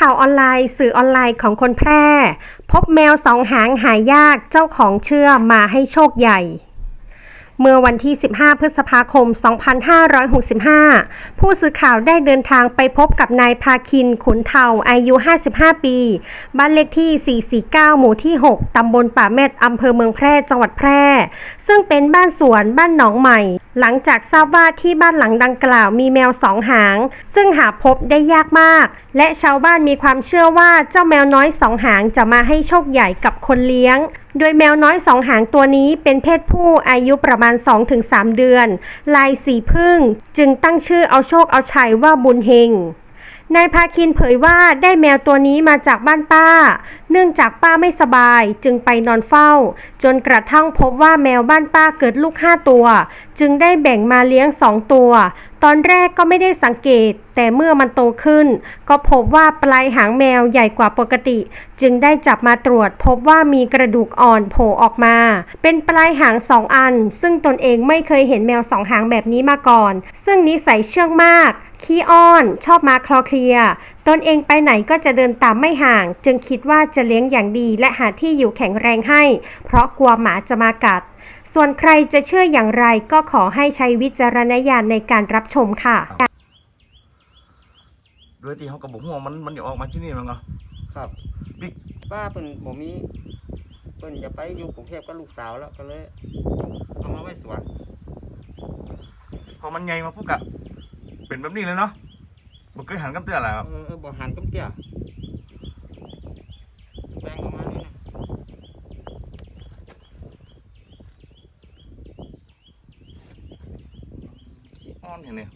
ข่าวออนไลน์ สื่อออนไลน์ของคนแพร่ พบแมวสองหางหายากเจ้าของเชื่อมาให้โชคใหญ่เมื่อวันที่ 15 พฤษภาคม 2565 ผู้สื่อข่าวได้เดินทางไปพบกับนายพาคินขุนเทาอายุ 55 ปี บ้านเลขที่ 449 หมู่ที่ 6 ตำบลป่าเม็ดอำเภอเมืองแพร่ จังหวัดแพร่ ซึ่งเป็นบ้านสวนบ้านหนองใหม่หลังจากทราบว่าที่บ้านหลังดังกล่าวมีแมวสองหาง ซึ่งหาพบได้ยากมาก และชาวบ้านมีความเชื่อว่าเจ้าแมวน้อยสองหางจะมาให้โชคใหญ่กับคนเลี้ยง โดยแมวน้อยสองหางตัวนี้เป็นเพศผู้อายุประมาณ 2-3 เดือน ลายสีพึ่ง จึงตั้งชื่อเอาโชคเอาชัยว่าบุญเฮง นายพาคินเผยว่าได้แมวตัวนี้มาจากบ้านป้า เนื่องจากป้าไม่สบายจึงไปนอนเฝ้า จนกระทั่งพบว่าแมวบ้านป้าเกิดลูกห้าตัว จึงได้แบ่งมาเลี้ยงสองตัว ตอนแรกก็ไม่ได้สังเกต แต่เมื่อมันโตขึ้น ก็พบว่าปลายหางแมวใหญ่กว่าปกติ จึงได้จับมาตรวจพบว่ามีกระดูกอ่อนโผล่ออกมา เป็นปลายหางสองอัน ซึ่งตนเองไม่เคยเห็นแมวสองหางแบบนี้มาก่อน ซึ่งนิสัยเชื่องมาก ขี้อ้อน ชอบมาคลอเคลียตนเองไปไหนก็จะเดินตามไม่ห่าง จึงคิดว่าจะเลี้ยงอย่างดีและหาที่อยู่แข็งแรงให้ เพราะกลัวหมาจะมากัด ส่วนใครจะเชื่ออย่างไรก็ขอให้ใช้วิจารณญาณในการรับชมค่ะ โดยที่เขากระบอกหัวมันมันอยากออกมาที่นี่มั้งเหรอครับบิ๊กป้าเป็นผมมีเพิ่นจะไปอยู่กรุงเทพกับลูกสาวแล้วก็เลยเอามาไว้สวนพอมันใหญ่มาปุ๊บกะเป็นแบบนี้เลยเนาะ มันเคยหันกับเตือนอะไรครับ เออเออบ่หันกับเตี้ยแปลงออกมานี่นะขี้อ้อนเห็นเนี่ย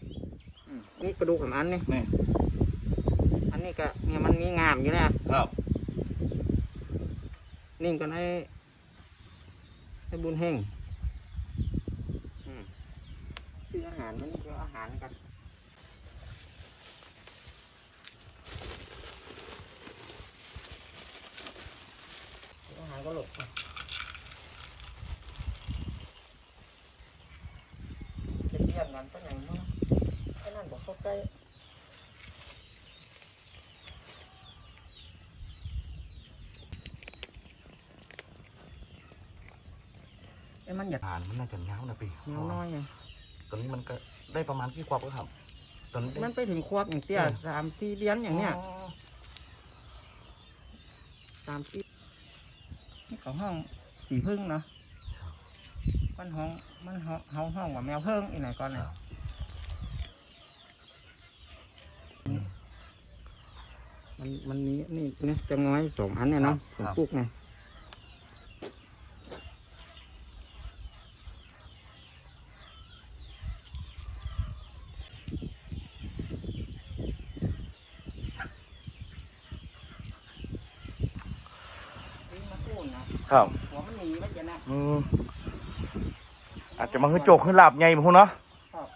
อืมนี่กระดูกของอันนี่นี่อันนี้ก็เนี่ยมันมีงามอยู่นะครับ นิ่งก็ให้ให้บุญเฮงอืมซื้ออาหารมันก็อาหารกันซื้ออาหารก็ หลบจะเรียนนั้นเป็นอย่างนั้นแค่นั้นบอกเข้าใจไอ้มันอยากฐานมันน่าจะเงานะพี่เงาน้อยไงตอนนี้มันก็ได้ประมาณกี่กว่าก็ครับ ตอนนี้มันไปถึงควบอย่างเตี้ยสามสี่เดือนอย่างเนี้ยอ๋อสามสี่นี่ เขาห้องสีพึ่งเนาะมันห้องมันห้องเฮาห้องว่าแมวเพิ่งอีกไหนก่อนเนี่ยมันมันนี้นี่นี่จะง้อยสองอันเนี่ยเนาะสองปุกไงวิ่งมาพูดนะ ครับ หัวมันหนีไปจะนะ อืมอาจจะมาขึ้นโจกขึ้นหลับใหญ่พวกเนาะครับ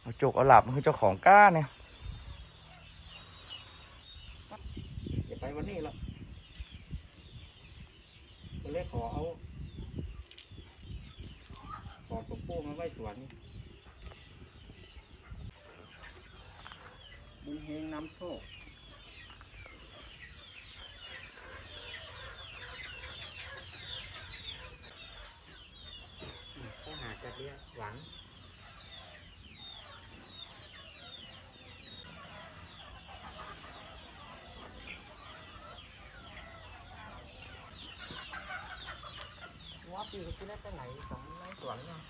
เอาโจกเอาหลับมันคือเจ้าของกล้าเนี่ยอย่าไปวันนี้หรอกก็เลยขอเอาขอตัวปูมาไว้สวนนี่บุญเฮงนำโชคอืมข้อหาจัดเรียกหวัง ว่าปีที่ได้ไปไหนสองในสวนเนาะ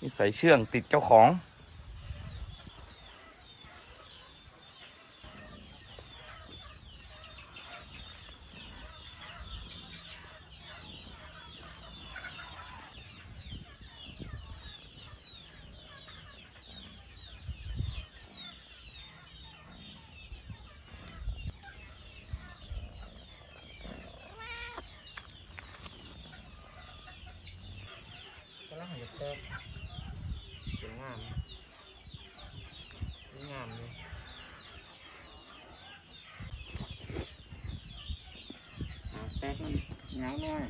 นิสัยเชื่องติดเจ้าของ กำลังหันเติมสวยงามสวยงามเลยตกมันเหงาน้อย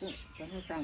อุ๊ยจะให้สั่ง